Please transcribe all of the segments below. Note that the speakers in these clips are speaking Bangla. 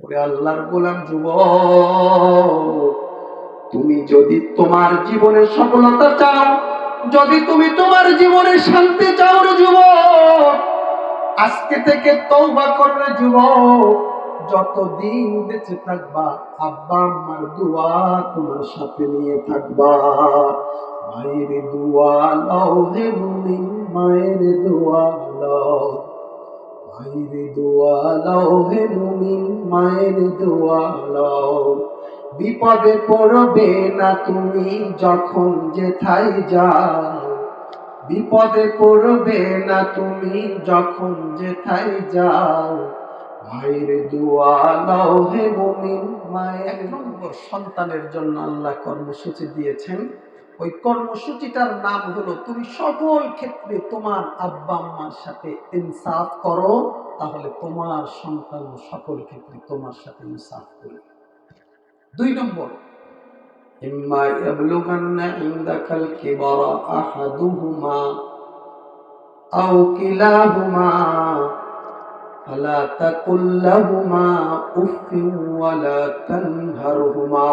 ওরে আল্লাহর গোলাম যুব তুমি যদি তোমার জীবনে সফলতা চাও, যদি তুমি তোমার জীবনে শান্তি চাও রে যুব আজকে থেকে তৌবা করবে যুব যতদিন বেঁচে থাকবা, আব্বা আম্মার দোয়া তোমার সাথে নিয়ে থাকবা। মায়ের দোয়া লও হে মায়ের দোয়া লও মায়ের দোয়া হে মুমিন, মায়ের দোয়া বিপদে পড়বে না তুমি যখন যেথায় যাও। বিপদে পড়বে না তুমি যখন যেথায় যাও। মায়ের দোয়া হে মুমিন, মায়ের সন্তানের জন্য আল্লাহ কর্মসূচি দিয়েছেন। ওই কর্মসূচিটার নাম হলো তুমি সকল ক্ষেত্রে তোমার আব্বা আম্মার সাথে ইনসাফ করো তাহলে তোমার সন্তান সকল ক্ষেত্রে তোমার সাথে ইনসাফ করবে দুই নম্বর إما يبلغن عندك الكبر أحدهما أو كلاهما فلا تقل لهما أف ولا تنهرهما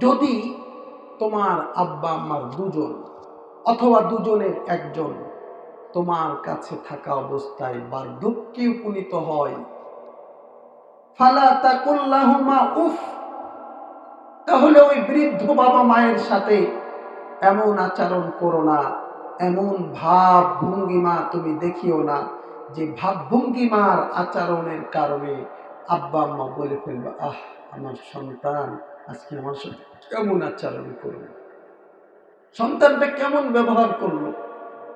যদি তোমার আব্বা আম্মার দুজন অথবা দুজনের একজন তোমার কাছে থাকা অবস্থায় বার্ধক্যে উপনীত হয়। উফ! তাহলে ওই বৃদ্ধ বাবা মায়ের সাথে এমন আচরণ করো না, এমন ভাব ভঙ্গিমা তুমি দেখিও না যে ভাব ভঙ্গিমার আচরণের কারণে আব্বা আম্মা বলে ফেলবে আহ, আমার সন্তান। আজকে আমার সাথে কেমন আচরণ করল? সন্তানটা কেমন ব্যবহার করল?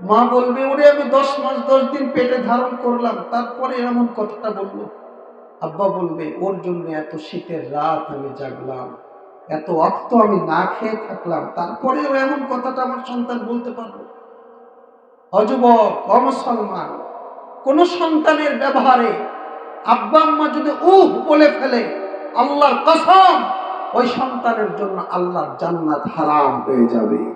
মা বলবে, ওরে, আমি দশ মাস, দশ দিন পেটে ধারণ করলাম, তারপরে এমন কথাটা বলল। আব্বা বলবে, ওর জন্য এত শীতের রাত আমি জাগলাম, এত অক্ত আমি না খেয়ে থাকলাম, তারপরেও এমন কথাটা আমার সন্তান বলতে পারল। অযুবক অমুসলমান কোন সন্তানের ব্যবহারে আব্বা আম্মা যদি উহ বলে ফেলে, আল্লাহর কসম ওই সন্তানের জন্য আল্লাহর জান্নাত হারাম হয়ে যাবে।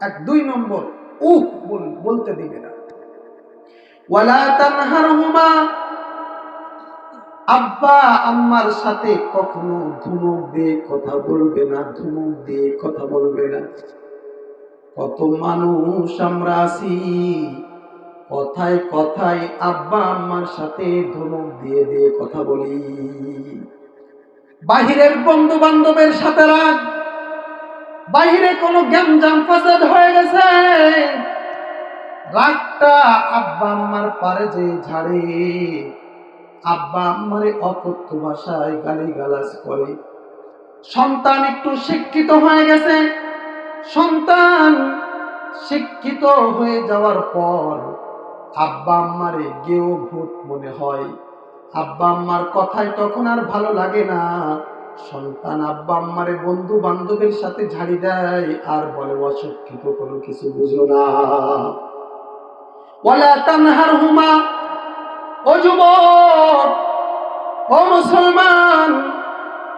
এক, দুই নম্বর উহ বল- বলতে দিবে না। ওয়ালা তানহারহুমা, আব্বা, আম্মার সাথে কখনো ধুমুক দিয়ে কথা বলবে না, ধুমুক দিয়ে কথা বলবে না। কত মানুষ আমরা আছি, কথায় কথায় আব্বা, আম্মার সাথে ধমক দিয়ে দিয়ে কথা বলি। বাহিরের বন্ধু বান্ধবের সাথে রাগ। বাহিরে কোনো গ্যামজাম ফাসাদ হয়ে গেছে। রাগটা আব্বা আম্মার পারে যে ঝাড়ে। আব্বা আম্মারে অকথ্য ভাষায় গালি গালাজ করে। সন্তান একটু শিক্ষিত হয়ে গেছে। সন্তান শিক্ষিত হয়ে যাওয়ার পর আব্বা আম্মারে গেও ভূত মনে হয়। আব্বা আম্মার কথায় তখন আর ভালো লাগে না। সন্তান আব্বা আম্মারে বন্ধু বান্ধবের সাথে ঝাড়ি দেয় আর বলে, অশিক্ষিত কোনো কিছু বুঝো না। ওয়ালা তানহার হুমা ও যুবক, ও মুসলমান,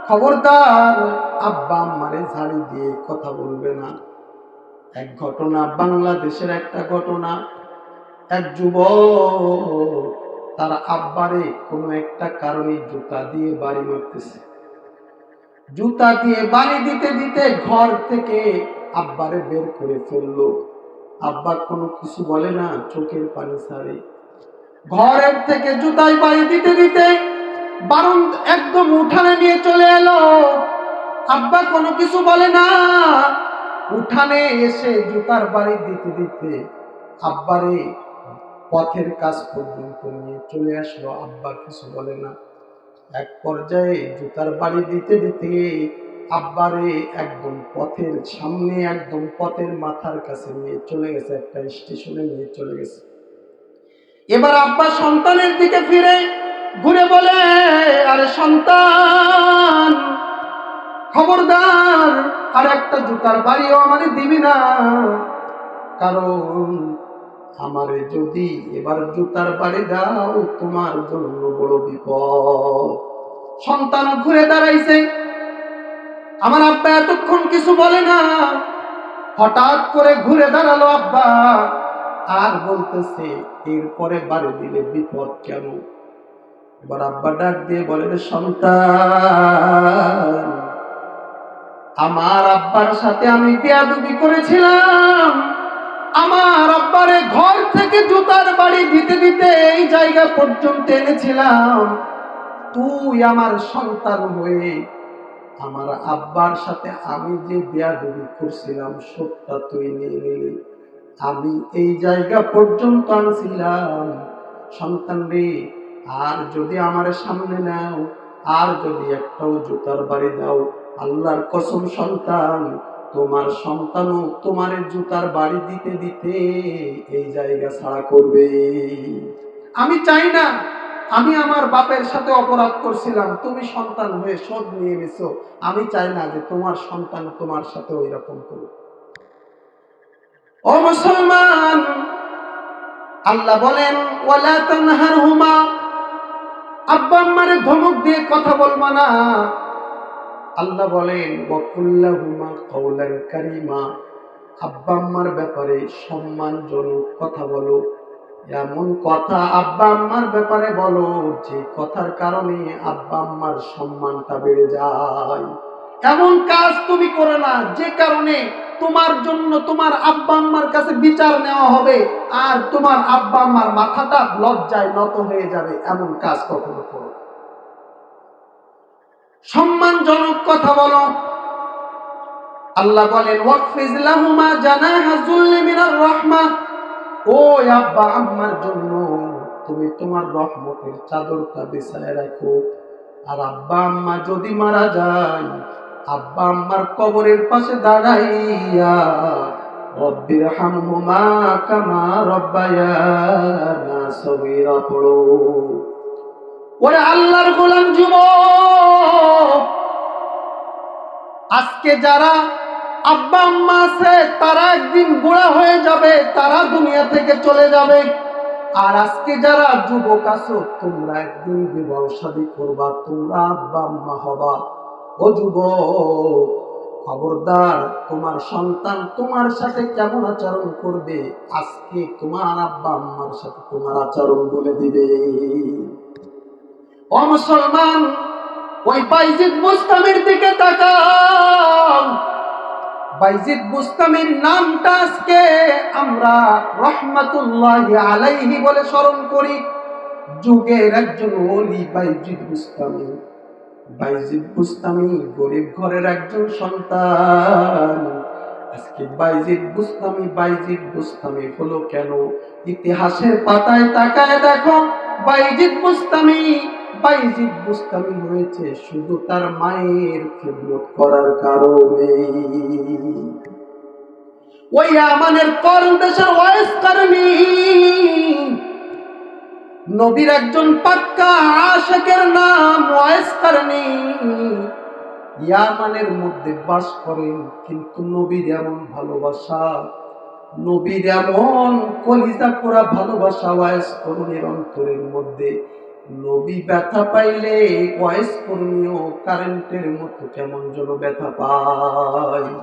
খবরদার, আব্বা আম্মারে ঝাড়ি দিয়ে কথা বলবে না। এক ঘটনা, বাংলাদেশের একটা ঘটনা। এক যুবক তার আব্বারে কোনো একটা কারণে জুতা দিয়ে বাড়ি মারতেছে। জুতা দিয়ে বাড়ি দিতে দিতে ঘর থেকে আব্বারে বের করে ফেলল। আব্বা কোনো কিছু বলে না, চোখের পানি ছাড়ে। ঘরের থেকে জুতায় বাড়ি দিতে দিতে বারণ একদম উঠানে নিয়ে চলে এলো। আব্বা কোনো কিছু বলে না, উঠানে এসে জুতার বাড়ি দিতে দিতে আব্বারে পথের কাজ পর্যন্ত নিয়ে চলে আসলো। আব্বা কিছু বলে না। এক পর্যায়ে জুতার বাড়ি দিতে দিতে আব্বারে একদম পথের সামনে, একদম পথের মাথার কাছে নিয়ে চলে গেছে, একটা স্টেশনে নিয়ে চলে গেছে। এবার আব্বা সন্তানের দিকে ফিরে, ঘুরে বলে, আরে সন্তান, খবরদার, আর একটা জুতার বাড়িও আমারে দিবি না। কারণ আমারে যদি এবার জুতার বাড়ি দাও, তোমার জন্য বড় বিপদ। সন্তান ঘুরে দাঁড়াইছে। আমার আব্বা এতক্ষণ কিছু বলে না। হঠাৎ করে ঘুরে দাঁড়াল আব্বা। আর বলতেছে, এরপরে বাড়ি দিলে বিপদ কেন? এবার আব্বা ডাক দিয়ে বলেন সন্তান, আমার আব্বার সাথে আমি বিয়াদুবি করেছিলাম। আমার আব্বারে ঘর থেকে জুতার বাড়ি দিতে দিতে এই জায়গা পর্যন্ত এনেছিলাম। তুই আমার সন্তান হয়ে আমার আব্বার সাথে আমি যে বিয়াদুবি করছিলাম, সবটা তুই নিয়ে নিলি। আমি এই জায়গা পর্যন্ত আনছিলাম। সন্তান রে, আর যদি আমার সামনে নাও, আর যদি একটাও জুতার বাড়ি দাও, আল্লাহর কসম সন্তান তোমার সন্তানও তোমার জুতার বাড়ি দিতে দিতে এই জায়গা ছাড়া করবে। আমি চাই না, আমি আমার বাপের সাথে অপরাধ করছিলাম, তুমি সন্তান হয়ে শোধ নিয়ে নিছো। আমি চাই না যে তোমার সন্তান তোমার সাথে ওই রকম করুক। ও মুসলমান, আল্লাহ বলেন, ওয়ালা তানহারহুমা। আব্বা আম্মারে ধমক দিয়ে কথা বলবা না। আল্লাহ বলেন, ওয়াকুল্লাহুমা কওলান কারীমা। আব্বা আম্মার ব্যাপারে সম্মানজনক কথা বলো। এমন কথা আব্বা আম্মার ব্যাপারে বলো, যে কথার কারণে আব্বা আম্মার সম্মানটা বেড়ে যায়। এমন কাজ তুমি করো না, যে কারণে তোমার জন্য তোমার আব্বা আম্মার কাছে বিচার নেওয়া হবে, আর তোমার আব্বা আম্মার মাথাটা লজ্জায় নত হয়ে যাবে। এমন কাজ কখনো করো। সম্মানজনক কথা বলো। আল্লাহ বলেন, ওয়াকফিজ লাহুমা জানাহা যুল্লি মিনার রাহমা। ও আব্বা আম্মার জন্য তুমি তোমার রহমতের চাদরটা বিছায় রাখো। আর আব্বা আম্মা যদি মারা যায়, আব্বা আম্মার কবরের পাশে দাঁড়াইয়া, রব্বির হামহুমা কামা রব্বায়ানা সগীরা পড়ো। ওরে আল্লাহর গোলাম যুবক! আজকে যারা আব্বা আম্মা আছে, তারা একদিন বুড়া হয়ে যাবে, তারা দুনিয়া থেকে চলে যাবে। আর আজকে যারা যুবক আছো, তোমরা একদিন বিবাহ শাদী করবা, তোমরা আব্বা আম্মা হবা। ও যুবক, খবরদার, তোমার সন্তান তোমার সাথে কেমন আচরণ করবে? আজকে তোমার আব্বা আম্মার সাথে তোমার আচরণ বলে দিবে। ও মুসলমান ওই বাইজিদ মুস্তামির দিকে তাকাও বাইজিদ মুস্তামির নামটা আজকে আমরা রহমাতুল্লাহ আলাইহি বলে স্মরণ করি। যুগের একজন ওলি বাইজিদ মুস্তামি বাইজিদ মুস্তামি গরিব ঘরের একজন সন্তান। আজকে বাইজিদ বুস্তামি বাইজিদ বুস্তামি হলো কেন? ইতিহাসের পাতায় তাকায় দেখো, বাইজিদ বুস্তামি বাইজিদ বুস্তামি হয়েছে শুধু তার মায়ের খেদমত করার কারণে। ওই আমানের দেশের কারণী নবীর একজন পাক্কা আশেকের নাম কারণী ইয়ামানের মধ্যে বাস করেন, কিন্তু নবীর এমন ভালোবাসা, নবীর এমন কলিজা করা ভালোবাসা ওয়াইস করুণের অন্তরের মধ্যে নবী ব্যথা পাইলে ওয়াইস করণীয় কারেন্টের মতো কেমন যেন ব্যথা পায়।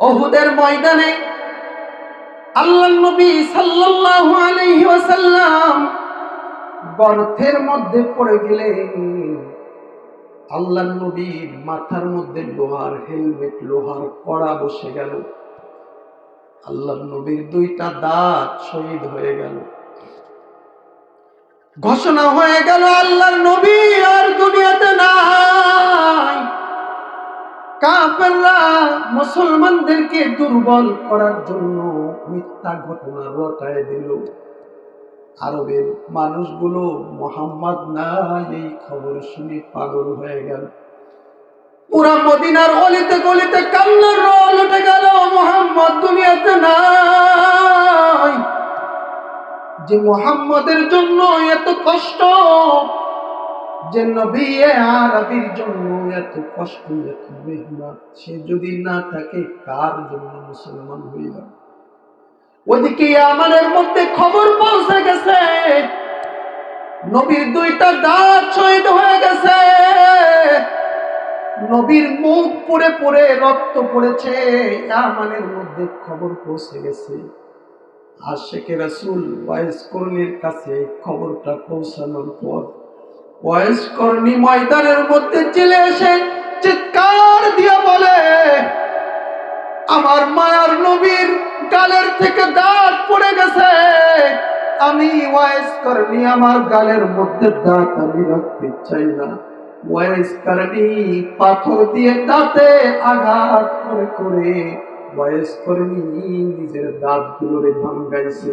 অহুদের ময়দানে আল্লাহ নবী সাল্লাল্লাহু আলাইহি ওয়াসাল্লাম গর্তের মধ্যে পড়ে গেলেন। আল্লাহ নবীর মাথার মধ্যে লোহার হেলমেট, লোহার কড়া বসে গেল। আল্লাহ নবীর দুইটা দাঁত শহীদ হয়ে গেল। ঘোষণা হয়ে গেল, আল্লাহর নবী আর দুনিয়াতে নাই। কাফেররা মুসলমানদেরকে দুর্বল করার জন্য মিথ্যা ঘটনা রটায় দিল। আরবের মানুষগুলো, মোহাম্মদ নাই, এই খবর শুনে পাগল হয়ে গেল। পুরা মদিনার অলিতে গলিতে কান্নার রোল উঠে গেল, মোহাম্মদ দুনিয়াতে নাই। যে মোহাম্মদের জন্য এত কষ্ট, যে নবী আরবির জন্য এত কষ্ট, এত মেহনত, সে যদি না থাকে, কার জন্য মুসলমান হইলাম ওদিকে আমাদের মধ্যে খবর পৌঁছে গেছে, নবীর দুইটা দাঁত শহীদ হয়ে গেছে। নবীর মুখ পড়ে পড়ে রক্ত পড়েছে, আমাদের মধ্যে খবর পৌঁছে গেছে। ওয়াইস কাছে খবরটা পৌঁছানোর পর কর্ণী ময়দানের মধ্যে চলে এসে চিৎকার দিয়ে বলে, আমার মায়ার নবীর গালের থেকে দাঁত পড়ে গেছে। আমি ওয়েস কর্ণী আমার গালের মধ্যে দাঁত আমি রাখতে চাই না। ওয়েস কর্ণী পাথর দিয়ে দাঁতে আঘাত করে করে বয়স কর্মী নিজের দাঁতগুলোরে ভাঙ্গাইছে।